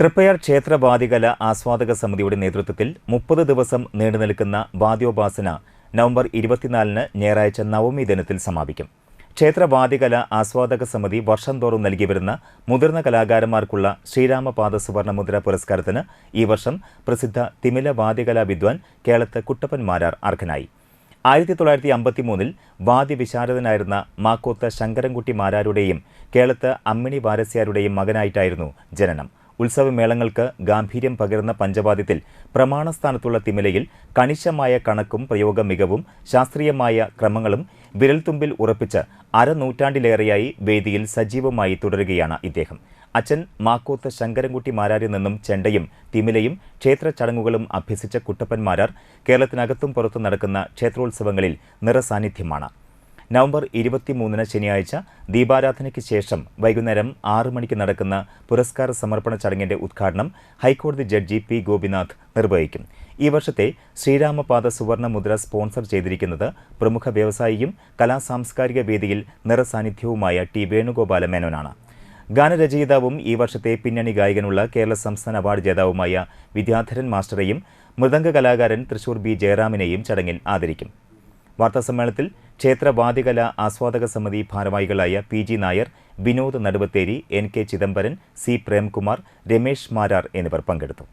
തൃപ്പയാർ ക്ഷേത്ര വാദികല ആസ്വാദക സമിതിയുടെ നേതൃത്വത്തിൽ മുപ്പത് ദിവസം നീണ്ടുനിൽക്കുന്ന വാദ്യോപാസന നവംബർ ഇരുപത്തിനാലിന് ഞായറാഴ്ച നവമി ദിനത്തിൽ സമാപിക്കും. ക്ഷേത്ര വാദികല ആസ്വാദക സമിതി വർഷം തോറും നൽകി വരുന്ന മുതിർന്ന കലാകാരന്മാർക്കുള്ള ശ്രീരാമപാദ സുവർണമുദ്ര പുരസ്കാരത്തിന് ഈ വർഷം പ്രസിദ്ധ തിമില വാദ്യകലാ വിദ്വാൻ കേളത്ത് കുട്ടപ്പൻ മാരാർ അർഹനായി. ആയിരത്തി തൊള്ളായിരത്തി അമ്പത്തി മൂന്നിൽ വാദ്യവിശാരദനായിരുന്ന മാക്കോത്ത് ശങ്കരൻകുട്ടി മാരാരുടെയും കേളത്ത് അമ്മിണി വാരസ്യാരുടെയും മകനായിട്ടായിരുന്നു ജനനം. ഉത്സവമേളങ്ങൾക്ക് ഗാംഭീര്യം പകരുന്ന പഞ്ചവാദ്യത്തിൽ പ്രമാണസ്ഥാനത്തുള്ള തിമിലയിൽ കണിശമായ കണക്കും പ്രയോഗ മികവും ശാസ്ത്രീയമായ ക്രമങ്ങളും വിരൽത്തുമ്പിൽ ഉറപ്പിച്ച് അരനൂറ്റാണ്ടിലേറെയായി വേദിയിൽ സജീവമായി തുടരുകയാണ് ഇദ്ദേഹം. അച്ഛൻ മാക്കൂത്ത് ശങ്കരൻകുട്ടി മാരാരിൽ നിന്നും ചെണ്ടയും തിമിലയും ക്ഷേത്ര ചടങ്ങുകളും അഭ്യസിച്ച കുട്ടപ്പന്മാരാർ കേരളത്തിനകത്തും പുറത്തും നടക്കുന്ന ക്ഷേത്രോത്സവങ്ങളിൽ നിറസാന്നിധ്യമാണ്. നവംബർ ഇരുപത്തിമൂന്നിന് ശനിയാഴ്ച ദീപാരാധനയ്ക്ക് ശേഷം വൈകുന്നേരം ആറു മണിക്ക് നടക്കുന്ന പുരസ്കാര സമർപ്പണ ചടങ്ങിന്റെ ഉദ്ഘാടനം ഹൈക്കോടതി ജഡ്ജി പി ഗോപിനാഥ് നിർവഹിക്കും. ഈ വർഷത്തെ ശ്രീരാമപാദ സുവർണ മുദ്ര സ്പോൺസർ ചെയ്തിരിക്കുന്നത് പ്രമുഖ വ്യവസായിയും കലാസാംസ്കാരിക വേദിയിൽ നിറസാന്നിധ്യവുമായ ടി വേണുഗോപാല മേനോനാണ്. ഗാനരചയിതാവും ഈ വർഷത്തെ പിന്നണി ഗായകനുള്ള കേരള സംസ്ഥാന അവാർഡ് ജേതാവുമായ വിദ്യാധരൻ മാസ്റ്ററെയും മൃദംഗ കലാകാരൻ തൃശൂർ ബി ജയറാമിനെയും ചടങ്ങിൽ ആദരിക്കും. വാർത്താസമ്മേളനത്തിൽ ക്ഷേത്ര വാദ്യകല ആസ്വാദക സമിതി ഭാരവാഹികളായ P G Nair Vinod Naduvatheri N K Chidambaran C Premkumar Ramesh Marar എന്നിവർ പങ്കെടുത്തു.